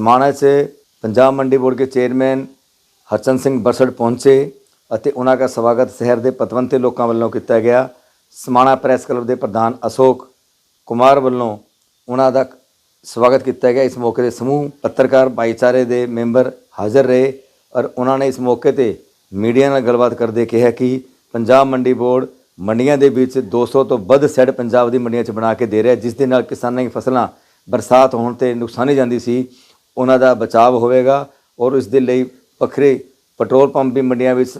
ਸਮਾਣਾ 'ਚ ਪੰਜਾਬ ਮੰਡੀ ਬੋਰਡ ਦੇ ਚੇਅਰਮੈਨ ਹਰਚੰਦ ਸਿੰਘ ਬਰਸੜ ਪਹੁੰਚੇ ਅਤੇ ਉਹਨਾਂ ਦਾ ਸਵਾਗਤ ਸ਼ਹਿਰ ਦੇ ਪਤਵੰਤੇ ਲੋਕਾਂ ਵੱਲੋਂ ਕੀਤਾ ਗਿਆ। ਸਮਾਣਾ ਪ੍ਰੈਸ ਕਲੱਬ ਦੇ ਪ੍ਰਧਾਨ ਅਸ਼ੋਕ ਕੁਮਾਰ ਵੱਲੋਂ ਉਹਨਾਂ ਦਾ ਸਵਾਗਤ ਕੀਤਾ ਗਿਆ। ਇਸ ਮੌਕੇ ਤੇ ਸਮੂਹ ਪੱਤਰਕਾਰ ਭਾਈਚਾਰੇ ਦੇ ਮੈਂਬਰ ਹਾਜ਼ਰ ਰਹੇ ਔਰ ਉਹਨਾਂ ਨੇ ਇਸ ਮੌਕੇ ਤੇ ਮੀਡੀਆ ਨਾਲ ਗੱਲਬਾਤ ਕਰਦੇ ਕਿਹਾ ਕਿ ਪੰਜਾਬ ਮੰਡੀ ਬੋਰਡ ਮੰਡੀਆਂ ਦੇ ਵਿੱਚ 200 ਤੋਂ ਵੱਧ ਸੈੱਡ ਪੰਜਾਬ ਦੀ ਮੰਡੀਆਂ 'ਚ ਬਣਾ ਕੇ ਦੇ ਰਿਹਾ ਜਿਸ ਦੇ ਨਾਲ ਕਿਸਾਨਾਂ ਦੀ ਫਸਲਾਂ ਬਰਸਾਤ ਹੋਣ ਤੇ ਨੁਕਸਾਨੀ ਜਾਂਦੀ ਸੀ। ਉਹਨਾਂ ਦਾ ਬਚਾਅ ਹੋਵੇਗਾ ਔਰ ਇਸ ਦੇ ਲਈ ਵੱਖਰੇ ਪੈਟਰੋਲ ਪੰਪ ਵੀ ਮੰਡੀਆਂ ਵਿੱਚ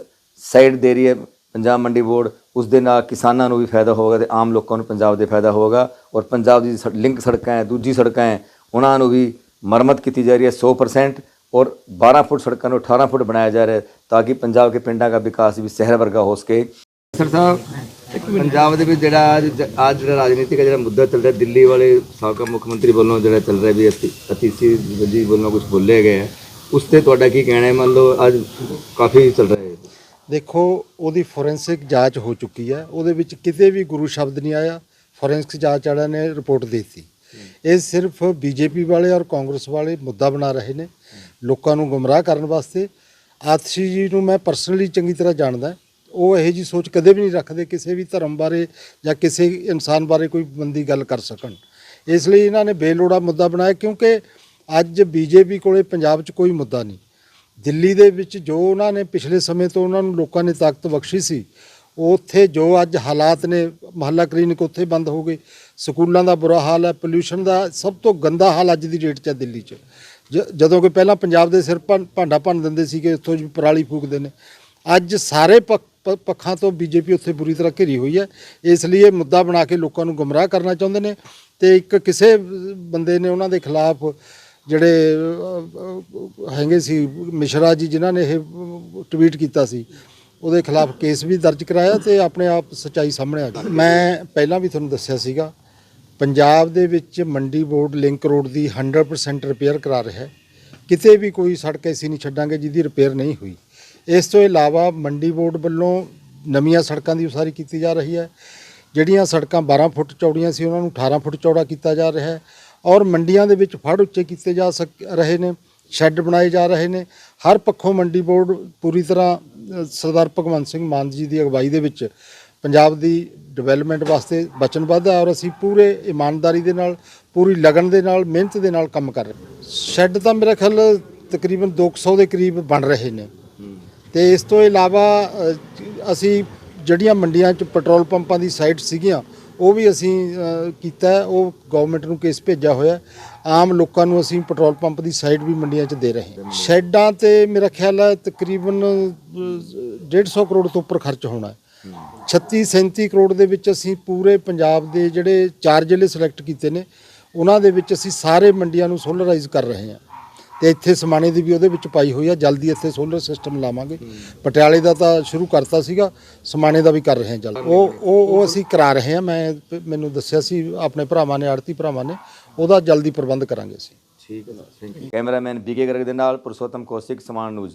ਸਾਈਡ ਦੇ ਰਹੀ ਹੈ, ਪੰਜਾਬ ਮੰਡੀ ਬੋਰਡ, ਉਸ ਦੇ ਨਾਲ ਕਿਸਾਨਾਂ ਨੂੰ ਵੀ ਫਾਇਦਾ ਹੋਵੇਗਾ ਤੇ ਆਮ ਲੋਕਾਂ ਨੂੰ ਪੰਜਾਬ ਦੇ ਫਾਇਦਾ ਹੋਵੇਗਾ ਔਰ ਪੰਜਾਬ ਦੀ ਸੜ- ਲਿੰਕ ਸੜਕਾਂ ਹੈ, ਦੂਜੀ ਸੜਕਾਂ ਹੈ, ਉਹਨਾਂ ਨੂੰ ਵੀ ਮਰਮਤ ਕੀਤੀ ਜਾ ਰਹੀ ਹੈ 100% ਔਰ 12 ਫੁੱਟ ਸੜਕਾਂ ਨੂੰ 18 ਫੁੱਟ ਬਣਾਇਆ ਜਾ ਰਿਹਾ ਹੈ ਤਾਂ ਕਿ ਪੰਜਾਬ ਕੇ ਪਿੰਡਾਂ ਦਾ ਵਿਕਾਸ ਵੀ ਸ਼ਹਿਰ ਵਰਗਾ ਹੋ ਸਕੇ। ਸਰ ਸਾਹਿਬ ਪੰਜਾਬ ਦੇ ਵਿੱਚ ਜਿਹੜਾ ਅੱਜ ਅੱਜ ਜਿਹੜਾ ਰਾਜਨੀਤਿਕ ਜਿਹੜਾ ਮੁੱਦਾ ਚੱਲ ਰਿਹਾ, ਦਿੱਲੀ ਵਾਲੇ ਸਾਬਕਾ ਮੁੱਖ ਮੰਤਰੀ ਵੱਲੋਂ ਜਿਹੜਾ ਚੱਲ ਰਿਹਾ ਵੀ ਅਤੀ, ਅਤੀਸੀ ਜੀ ਵੱਲੋਂ ਕੁਝ ਬੋਲੇ ਗਏ ਉਸ ਤੇ ਤੁਹਾਡਾ ਕੀ ਕਹਿਣਾ ਹੈ? ਮੰਨ ਲਓ ਅੱਜ ਕਾਫੀ ਚੱਲ ਰਿਹਾ ਹੈ। ਦੇਖੋ, ਉਹਦੀ ਫੋਰੈਂਸਿਕ ਜਾਂਚ ਹੋ ਚੁੱਕੀ ਹੈ। ਉਹਦੇ ਵਿੱਚ ਕਿਤੇ ਵੀ ਗੁਰੂ ਸ਼ਬਦ ਨਹੀਂ ਆਇਆ। ਫੋਰੈਂਸਿਕ ਜਾਂਚ ਵਾਲਿਆਂ ਨੇ ਰਿਪੋਰਟ ਦੇ ਦਿੱਤੀ। ਇਹ ਸਿਰਫ ਬੀਜੇਪੀ ਵਾਲੇ ਔਰ ਕਾਂਗਰਸ ਵਾਲੇ ਮੁੱਦਾ ਬਣਾ ਰਹੇ ਨੇ, ਲੋਕਾਂ ਨੂੰ ਗੁੰਮਰਾਹ ਕਰਨ ਵਾਸਤੇ। ਆਤਸ਼ੀ ਜੀ ਨੂੰ ਮੈਂ ਪਰਸਨਲੀ ਚੰਗੀ ਤਰ੍ਹਾਂ ਜਾਣਦਾ। ਉਹ ਇਹੋ ਜੀ ਸੋਚ ਕਦੇ ਵੀ ਨਹੀਂ ਰੱਖਦੇ ਕਿਸੇ ਵੀ ਧਰਮ ਬਾਰੇ ਜਾਂ ਕਿਸੇ ਇਨਸਾਨ ਬਾਰੇ ਕੋਈ ਬੰਦੀ ਗੱਲ ਕਰ ਸਕਣ। ਇਸ ਲਈ ਇਹਨਾਂ ਨੇ ਬੇਲੋੜਾ ਮੁੱਦਾ ਬਣਾਇਆ ਕਿਉਂਕਿ ਅੱਜ ਬੀਜੇਪੀ ਕੋਲੇ ਪੰਜਾਬ 'ਚ ਕੋਈ ਮੁੱਦਾ ਨਹੀਂ। ਦਿੱਲੀ ਦੇ ਵਿੱਚ ਜੋ ਉਹਨਾਂ ਨੇ ਪਿਛਲੇ ਸਮੇਂ ਤੋਂ ਉਹਨਾਂ ਨੂੰ ਲੋਕਾਂ ਨੇ ਤਾਕਤ ਬਖਸ਼ੀ ਸੀ, ਉੱਥੇ ਜੋ ਅੱਜ ਹਾਲਾਤ ਨੇ, ਮਹੱਲਾ ਕਲੀਨਿਕ ਉੱਥੇ ਬੰਦ ਹੋ ਗਏ। ਸਕੂਲਾਂ ਦਾ ਬੁਰਾ ਹਾਲ ਹੈ, ਪੋਲਿਊਸ਼ਨ ਦਾ ਸਭ ਤੋਂ ਗੰਦਾ ਹਾਲ ਅੱਜ ਦੀ ਡੇਟ 'ਚ ਹੈ ਦਿੱਲੀ 'ਚ। ਜ- ਜਦੋਂ ਕਿ ਪਹਿਲਾਂ ਪੰਜਾਬ ਦੇ ਸਿਰ ਭੰ- ਭਾਂਡਾ ਭੰਨ ਦਿੰਦੇ ਸੀਗੇ, ਉੱਥੋਂ ਜੀ ਪਰਾਲੀ ਫੂਕਦੇ ਨੇ। ਅੱਜ ਸਾਰੇ ਪ- ਪੱਖਾਂ ਤੋਂ ਬੀਜੇਪੀ ਉੱਥੇ ਬੁਰੀ ਤਰ੍ਹਾਂ ਘਿਰੀ ਹੋਈ ਹੈ। ਇਸ ਲਈ ਇਹ ਮੁੱਦਾ ਬਣਾ ਕੇ ਲੋਕਾਂ ਨੂੰ ਗੁੰਮਰਾਹ ਕਰਨਾ ਚਾਹੁੰਦੇ ਨੇ ਤੇ ਇੱਕ ਕਿਸੇ ਬੰਦੇ ਨੇ ਉਹਨਾਂ ਦੇ ਖਿਲਾਫ ਜਿਹੜੇ ਹੈਗੇ ਸੀ ਮਿਸ਼ਰਾ ਜੀ, ਜਿਨ੍ਹਾਂ ਨੇ ਇਹ ਟਵੀਟ ਕੀਤਾ ਸੀ, ਉਹਦੇ ਖਿਲਾਫ ਕੇਸ ਵੀ ਦਰਜ ਕਰਾਇਆ ਤੇ ਆਪਣੇ ਆਪ ਸਚਾਈ ਸਾਹਮਣੇ ਆ ਗਈ। ਮੈਂ ਪਹਿਲਾਂ ਵੀ ਤੁਹਾਨੂੰ ਦੱਸਿਆ ਸੀਗਾ, ਪੰਜਾਬ ਦੇ ਵਿੱਚ ਮੰਡੀ ਬੋਰਡ ਲਿੰਕ ਰੋਡ ਦੀ 100% ਰਿਪੇਅਰ ਕਰਾ ਰਿਹਾ ਹੈ। ਕਿਤੇ ਵੀ ਕੋਈ ਸੜਕ ਐਸੀ ਨਹੀਂ ਛੱਡਾਂਗੇ ਜਿਹਦੀ ਰਿਪੇਅਰ ਨਹੀਂ ਹੋਈ। ਇਸ ਤੋਂ ਇਲਾਵਾ ਮੰਡੀ ਬੋਰਡ ਵੱਲੋਂ ਨਵੀਆਂ ਸੜਕਾਂ ਦੀ ਉਸਾਰੀ ਕੀਤੀ ਜਾ ਰਹੀ ਹੈ। ਜਿਹੜੀਆਂ ਸੜਕਾਂ 12 ਫੁੱਟ ਚੌੜੀਆਂ ਸੀ, ਉਹਨਾਂ ਨੂੰ 18 ਫੁੱਟ ਚੌੜਾ ਕੀਤਾ ਜਾ ਰਿਹਾ ਹੈ ਔਰ ਮੰਡੀਆਂ ਦੇ ਵਿੱਚ ਫੜ ਉੱਚੇ ਕੀਤੇ ਜਾ ਸਕ, ਰਹੇ ਨੇ, ਸ਼ੈੱਡ ਬਣਾਏ ਜਾ ਰਹੇ ਨੇ। ਹਰ ਪੱਖੋਂ ਮੰਡੀ ਬੋਰਡ ਪੂਰੀ ਤਰ੍ਹਾਂ ਸਰਦਾਰ ਭਗਵੰਤ ਸਿੰਘ ਮਾਨ ਜੀ ਦੀ ਅਗਵਾਈ ਦੇ ਵਿੱਚ ਪੰਜਾਬ ਦੀ ਡਿਵੈਲਪਮੈਂਟ ਵਾਸਤੇ ਵਚਨਬੱਧ ਹੈ ਔਰ ਅਸੀਂ ਪੂਰੇ ਇਮਾਨਦਾਰੀ ਦੇ ਨਾਲ, ਪੂਰੀ ਲਗਨ ਦੇ ਨਾਲ, ਮਿਹਨਤ ਦੇ ਨਾਲ ਕੰਮ ਕਰ ਰਹੇ ਸ਼ੈੱਡ ਤਾਂ ਮੇਰਾ ਖਿਆਲ ਤਕਰੀਬਨ 200 ਦੇ ਕਰੀਬ ਬਣ ਰਹੇ ਨੇ। ਤੇ ਇਸ ਤੋਂ ਇਲਾਵਾ ਅਸੀਂ ਜਿਹੜੀਆਂ ਮੰਡੀਆਂ 'ਚ ਪੈਟਰੋਲ ਪੰਪਾਂ ਦੀ ਸਾਈਟ ਸੀਗੀਆਂ ਉਹ ਵੀ ਅਸੀਂ ਕੀਤਾ ਉਹ ਗਵਰਨਮੈਂਟ ਨੂੰ ਕੇਸ ਭੇਜਿਆ ਹੋਇਆ ਆਮ ਲੋਕਾਂ ਨੂੰ ਅਸੀਂ ਪੈਟਰੋਲ ਪੰਪ ਦੀ ਸਾਈਟ ਵੀ ਮੰਡੀਆਂ 'ਚ ਦੇ ਰਹੇ ਹਾਂ। ਸ਼ੈੱਡਾਂ ਤੇ ਮੇਰਾ ਖਿਆਲ ਹੈ ਤਕਰੀਬਨ ਅ, 150 ਕਰੋੜ ਤੋਂ ਉੱਪਰ ਖਰਚ ਹੋਣਾ ਹੈ। 36 37 ਕਰੋੜ ਦੇ ਵਿੱਚ ਅਸੀਂ ਪੂਰੇ ਪੰਜਾਬ ਦੇ ਜਿਹੜੇ ਚਾਰ ਜ਼ਿਲ੍ਹੇ ਸਿਲੈਕਟ ਕੀਤੇ ਨੇ ਉਹਨਾਂ ਦੇ ਵਿੱਚ ਅਸੀਂ ਸਾਰੇ ਮੰਡੀਆਂ ਨੂੰ ਸੋਲਰਾਈਜ਼ ਕਰ ਰਹੇ ਹਾਂ। ਤੇ ਇੱਥੇ ਸਮਾਣੇ ਦੀ ਵੀ ਉਹਦੇ ਵਿੱਚ ਪਾਈ ਹੋਈ ਆ, ਜਲਦੀ ਇੱਥੇ ਸੋਲਰ ਸਿਸਟਮ ਲਾਵਾਂਗੇ। ਪਟਿਆਲੇ ਦਾ ਤਾਂ ਸ਼ੁਰੂ ਕਰਤਾ ਸੀਗਾ, ਸਮਾਣੇ ਦਾ ਵੀ ਕਰ ਰਹੇ ਹਾਂ ਜਲਦ। ਉਹ ਉਹ ਉਹ ਅਸੀਂ ਕਰਾ ਰਹੇ ਹਾਂ, ਮੈਂ ਮੈਨੂੰ ਦੱਸਿਆ ਸੀ ਆਪਣੇ ਭਰਾਵਾਂ ਨੇ, ਆੜਤੀ ਭਰਾਵਾਂ ਨੇ, ਉਹਦਾ ਜਲਦੀ ਪ੍ਰਬੰਧ ਕਰਾਂਗੇ ਅਸੀਂ। ਠੀਕ ਹੈ thank you cameraman B K Garg ਦੇ ਨਾਲ ਪੁਰਸ਼ੋਤਮ ਕੌਸ਼ਿਕ, ਸਮਾਨ ਨਿਊਜ਼।